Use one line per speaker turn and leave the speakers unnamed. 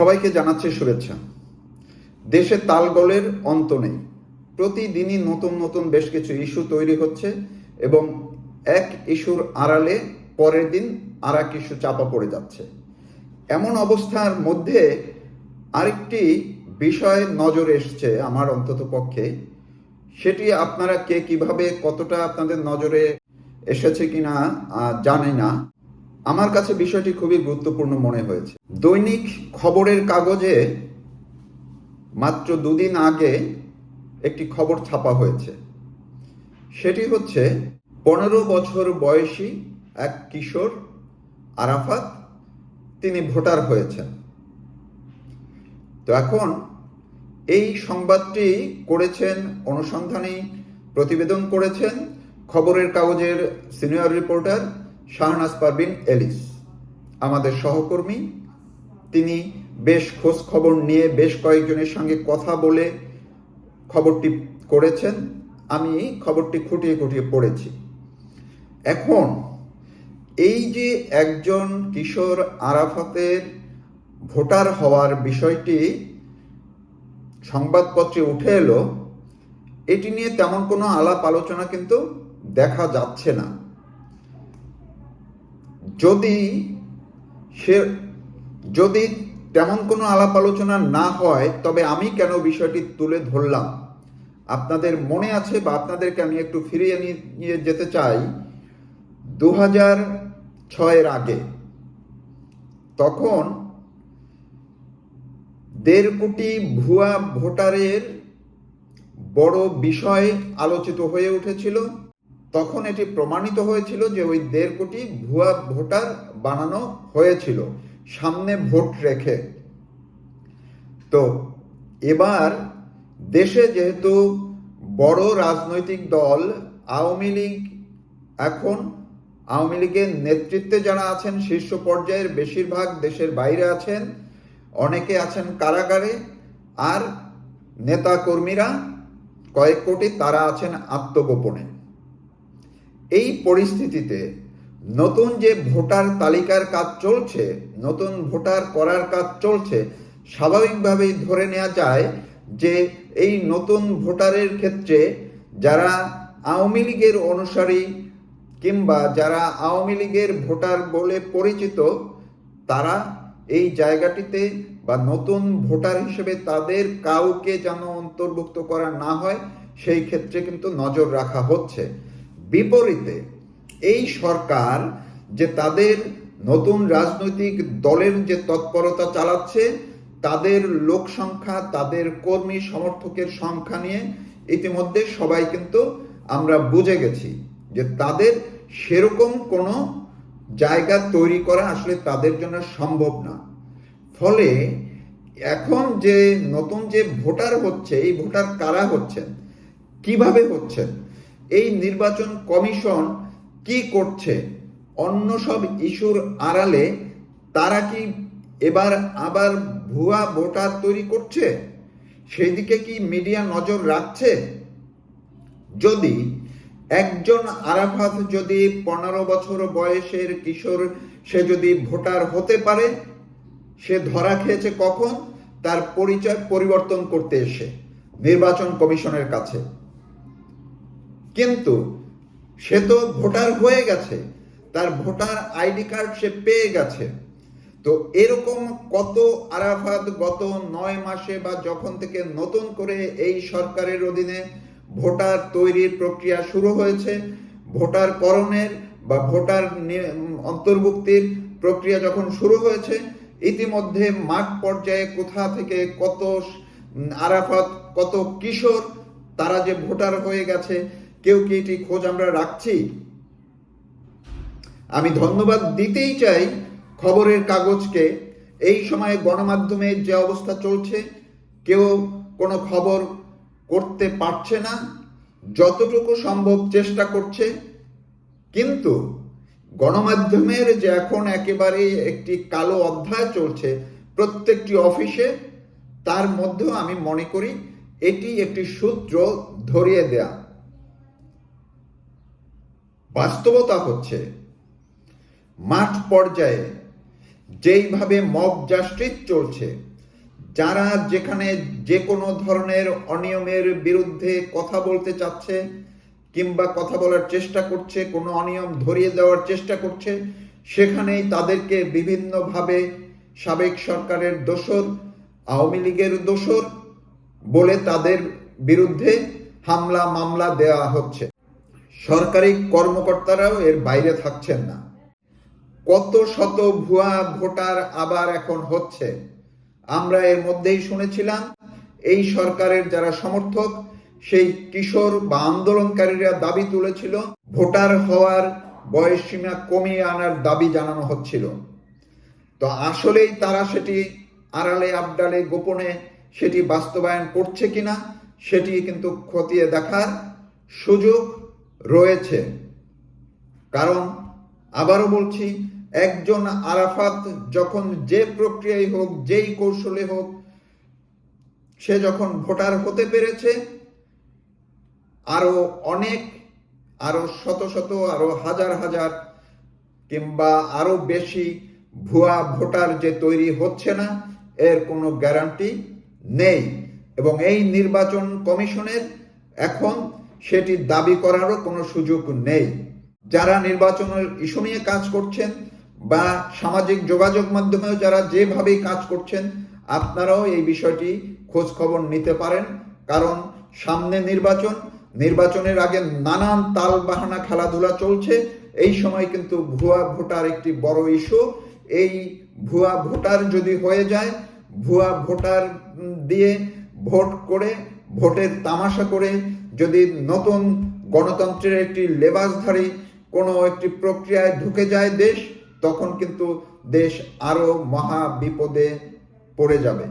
সবাইকে জানাচ্ছে শুভেচ্ছা। দেশে তালগোলের অন্ত নেই। প্রতিদিনই নতুন নতুন বেশ কিছু ইস্যু তৈরি হচ্ছে এবং এক ইস্যুর আড়ালে পরের দিন আর এক ইস্যু চাপা পড়ে যাচ্ছে। এমন অবস্থার মধ্যে আরেকটি বিষয় নজর এসছে আমার অন্তত পক্ষে। সেটি আপনারা কে কীভাবে কতটা আপনাদের নজরে এসেছে কিনা জানি না। আমার কাছে বিষয়টি খুবই গুরুত্বপূর্ণ মনে হয়েছে। দৈনিক খবরের কাগজে মাত্র দুদিন আগে একটি খবর ছাপা হয়েছে। সেটি হচ্ছে, পনেরো বছর বয়সী এক কিশোর আরাফাত, তিনি ভোটার হয়েছেন। তো এখন এই সংবাদটি করেছেন, অনুসন্ধানী প্রতিবেদন করেছেন খবরের কাগজের senior reporter Shahnaz Parvin Alice. আমাদের সহকর্মী, তিনি বেশ খোঁজ খবর নিয়ে বেশ কয়েকজনের সঙ্গে কথা বলে খবরটি করেছেন। আমি খবরটি খুঁটিয়ে খুঁটিয়ে পড়েছি। এখন, এই যে একজন কিশোর আরাফাতের ভোটার হওয়ার বিষয়টি সংবাদপত্রে উঠে এলো, এটি নিয়ে তেমন কোনো আলাপ আলোচনা কিন্তু দেখা যাচ্ছে না। যদি সে, যদি তেমন কোনো আলাপ আলোচনা না হয়, তবে আমি কেন বিষয়টি তুলে ধরলাম? আপনাদের মনে আছে বা আপনাদেরকে আমি একটু ফিরিয়ে নিয়ে- যেতে চাই। দু হাজার ছয়ের আগে তখন দেড় কোটি ভুয়া ভোটারের বড় বিষয় আলোচিত হয়ে উঠেছিল। তখন এটি প্রমাণিত হয়েছিল যে ওই দেড় কোটি ভুয়া ভোটার বানানো হয়েছিল, সামনে ভোট রেখে। তো এবার দেশে যেহেতু বড় রাজনৈতিক দল, আওয়ামী লীগ এখন, আওয়ামী লীগের নেতৃত্বে যারা আছেন, শীর্ষ পর্যায়ের বেশিরভাগ দেশের বাইরে আছেন, অনেকে আছেন কারাগারে, আর নেতা কর্মীরা কয়েক কোটি তারা আছেন আত্মগোপনে। এই পরিস্থিতিতে নতুন যে ভোটার তালিকার কাজ চলছে, নতুন ভোটার করার কাজ চলছে, স্বাভাবিকভাবেই ধরে নেওয়া যায় যে এই নতুন ভোটারের ক্ষেত্রে যারা আওয়ামী লীগের অনুসারী কিংবা যারা আওয়ামী লীগের ভোটার বলে পরিচিত, তারা এই জায়গাটিতে বা নতুন ভোটার হিসেবে তাদের কাউকে যেন অন্তর্ভুক্ত করা না হয়, সেই ক্ষেত্রে কিন্তু নজর রাখা হচ্ছে। বিপরীতে, এই সরকার যে তাদের নতুন রাজনৈতিক দলের যে তৎপরতা চালাচ্ছে, তাদের লোক সংখ্যা, তাদের কর্মী সমর্থকের সংখ্যা নিয়ে ইতিমধ্যে সবাই কিন্তু আমরা বুঝে গেছি যে তাদের সেরকম কোনো জায়গা তৈরি করা আসলে তাদের জন্য সম্ভব না। ফলে এখন যে নতুন যে ভোটার হচ্ছে, এই ভোটার কারা হচ্ছেন? কীভাবে হচ্ছেন? এই নির্বাচন কমিশন কি করছে? অন্য সব ইস্যুর আড়ালে তারা কি এবার আবার ভুয়া ভোটার তৈরি করছে? সেই দিকে কি মিডিয়া নজর রাখছে? যদি একজন আরাফাত যদি পনেরো বছর বয়সের কিশোর, সে যদি ভোটার হতে পারে, সে ধরা খেয়েছে কখন? তার পরিচয় পরিবর্তন করতে এসে, নির্বাচন কমিশনের কাছে। কিন্তু সে তো ভোটার হয়ে গেছে, তার ভোটার আইডি কার্ড সে পেয়ে গেছে। তো এরকম কত আরাফাত গত নয় মাসে বা যখন থেকে নতুন করে এই সরকারের অধীনে ভোটার তৈরির প্রক্রিয়া শুরু হয়েছে, ভোটার করণের বা ভোটার অন্তর্ভুক্তির প্রক্রিয়া যখন শুরু হয়েছে, ইতিমধ্যে মাঠ পর্যায়ে কোথা থেকে কত আরাফাত, কত কিশোর, তারা যে ভোটার হয়ে গেছে কেউ কি এটি খোঁজ আমরা রাখছি? আমি ধন্যবাদ দিতেই চাই খবরের কাগজকে। এই সময়ে গণমাধ্যমের যে অবস্থা চলছে, কেউ কোনো খবর করতে পারছে না। যতটুকু সম্ভব চেষ্টা করছে। কিন্তু গণমাধ্যমের যে এখন একেবারে একটি কালো অধ্যায় চলছে প্রত্যেকটি অফিসে, তার মধ্যেও আমি মনে করি এটি একটি সূত্র ধরিয়ে দেয়া। বাস্তবতা হচ্ছে, মাঠ পর্যায়ে যেইভাবে মব জাস্টিস চলছে, যারা যেখানে যে কোনো ধরনের অনিয়মের বিরুদ্ধে কথা বলতে চাচ্ছে কিংবা কথা বলার চেষ্টা করছে, কোনো অনিয়ম ধরিয়ে দেওয়ার চেষ্টা করছে, সেখানেই তাদেরকে বিভিন্নভাবে সাবেক সরকারের দোসর আওয়ামী লীগের দোসর বলে তাদের বিরুদ্ধে হামলা মামলা দেওয়া হচ্ছে। সরকারি কর্মকর্তারাও এর বাইরে থাকছেন না। কত শত ভুয়া ভোটার আবার এখন হচ্ছে। আমরা এর মধ্যেই শুনেছিলাম, এই সরকারের যারা সমর্থক, সেই কিশোর বা আন্দোলনকারীরা দাবি তুলেছিল, ভোটার হওয়ার বয়স সীমা কমিয়ে আনার দাবি জানানো হচ্ছিল। তো আসলেই তারা সেটি আড়ালে আবডালে গোপনে সেটি বাস্তবায়ন করছে কিনা, সেটি কিন্তু খতিয়ে দেখার সুযোগ রয়েছে। কারণ আবারও বলছি, একজন আরাফাত যখন যে প্রক্রিয়ায় হোক, যেই কৌশলে হোক, সে যখন ভোটার হতে পেরেছে আরও অনেক আরও শত শত আরও হাজার হাজার কিংবা আরও বেশি ভুয়া ভোটার যে তৈরি হচ্ছে না, এর কোনো গ্যারান্টি নেই। এবং এই নির্বাচন কমিশনের এখন সেটি দাবি করারও কোনো সুযোগ নেই। যারা নির্বাচনের ইস্যু নিয়ে কাজ করছেন বা সামাজিক যোগাযোগ মাধ্যমেও যারা যেভাবেই কাজ করছেন, আপনারাও এই বিষয়টি খোঁজ খবর নিতে পারেন। কারণ সামনে নির্বাচন, নির্বাচনের আগে নানান তাল বাহানা খেলাধুলা চলছে। এই সময় কিন্তু ভুয়া ভোটার একটি বড় ইস্যু। এই ভুয়া ভোটার যদি হয়ে যায়, ভুয়া ভোটার দিয়ে ভোট করে, ভোটের তামাশা করে যদি নতুন গণতন্ত্রের একটি লেবাস ধরে কোনো একটি প্রক্রিয়ায় ঢুকে যায় দেশ, তখন কিন্তু দেশ আরও মহা বিপদে পড়ে যাবে।